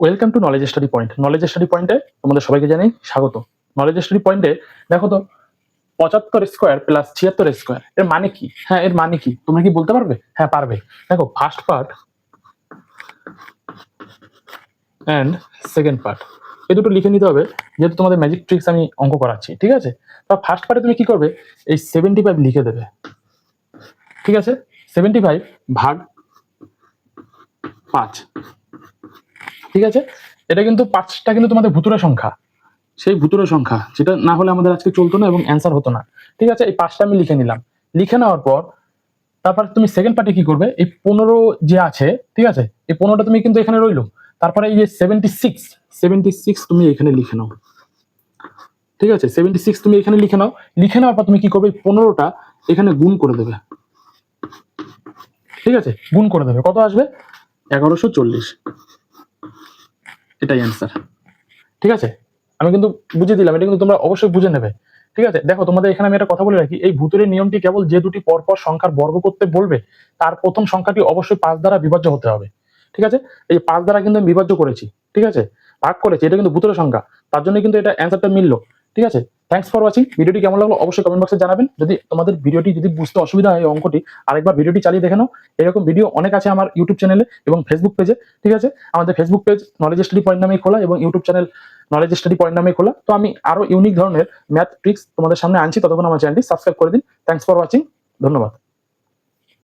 Welcome to knowledge study point knowledge study পয়েন্টে তোমাদের সবাইকে জানাই স্বাগত। নলেজ স্টাডি পয়েন্টে দেখো তো, পঁচাত্তর স্কোয়ার প্লাস ছিয়াত্তর স্কোয়ার এর মানে কি? হ্যাঁ এর মানে কি? তোমরা কি বলতে পারবে? হ্যাঁ পারবে। দেখো first part and second part এই দুটো লিখে নিতে হবে, যেহেতু তোমাদের ম্যাজিক ট্রিক্স আমি অঙ্ক করাচ্ছি, ঠিক আছে? তা ফার্স্ট পার্টে তুমি কি করবে? এই সেভেন্টি ফাইভ লিখে দেবে। ঠিক আছে? সেভেন্টি ফাইভ ভাগ পাঁচ ঠিক আছে? এটা কিন্তু পাঁচটা কিন্তু তোমাদের ভুতুরে সংখ্যা। সেই ভুতুরে সংখ্যা, যেটা না হলে আমাদের আজকে চলতো না এবং অ্যান্সার হতো না। ঠিক আছে? এই পাঁচটা আমি লিখে নিলাম। লিখে নেওয়ার পর, তারপর তুমি সেকেন্ড পার্টে কি করবে? এই পনেরো যে আছে, ঠিক আছে? এই পনেরোটা তুমি কিন্তু এখানে রইল। তারপরে এই যে সেভেন্টি সিক্স সেভেন্টি সিক্স তুমি এখানে লিখে নাও। ঠিক আছে? সেভেন্টি সিক্স তুমি এখানে লিখে নাও। লিখে নেওয়ার পর তুমি কি করবে? পনেরোটা এখানে গুণ করে দেবে। ঠিক আছে? গুণ করে দেবে। কত আসবে? এগারোশো চল্লিশ। এটাই অ্যান্সার ঠিক আছে? আমি কিন্তু বুঝিয়ে দিলাম, এটা কিন্তু তোমরা অবশ্যই বুঝে নেবে। ঠিক আছে? দেখো, তোমাদের এখানে আমি একটা কথা বলে রাখি, এই ভূতুরের নিয়মটি কেবল যে দুটি পরপর সংখ্যার বর্গ করতে বলবে, তার প্রথম সংখ্যাটি অবশ্যই পাঁচ দ্বারা বিভাজ্য হতে হবে। ঠিক আছে? এই পাঁচ দ্বারা কিন্তু আমি বিভাজ্য করেছি। ঠিক আছে? ভাগ করেছি, এটা কিন্তু ভূতুরের সংখ্যা। তার জন্য কিন্তু এটা অ্যান্সারটা মিললো। ঠিক আছে? থ্যাংকস ফর ওয়াচিং ভিডিওটি কেমন লাগল অবশ্যই কমেন্ট বক্সে জানাবেন। যদি তোমাদের ভিডিওটি যদি বুঝতে অসুবিধা হয় অঙ্কটি, আরেকবার ভিডিওটি চালিয়ে দেখে নাও। এরকম ভিডিও অনেক আছে আমার ইউটিউব চ্যানেলে এবং ফেসবুক পেজে ঠিক আছে? আমাদের Facebook page knowledge study point নামেই খোলা এবং YouTube channel knowledge study point নামে খোলা। তো আমি আরও ইউনিক ধরনের ম্যাথ ট্রিক্স তোমাদের সামনে আনছি। ততক্ষণ আমার চ্যানেলটি সাবস্ক্রাইব করে দিন। থ্যাংকস ফর ওয়াচিং ধন্যবাদ।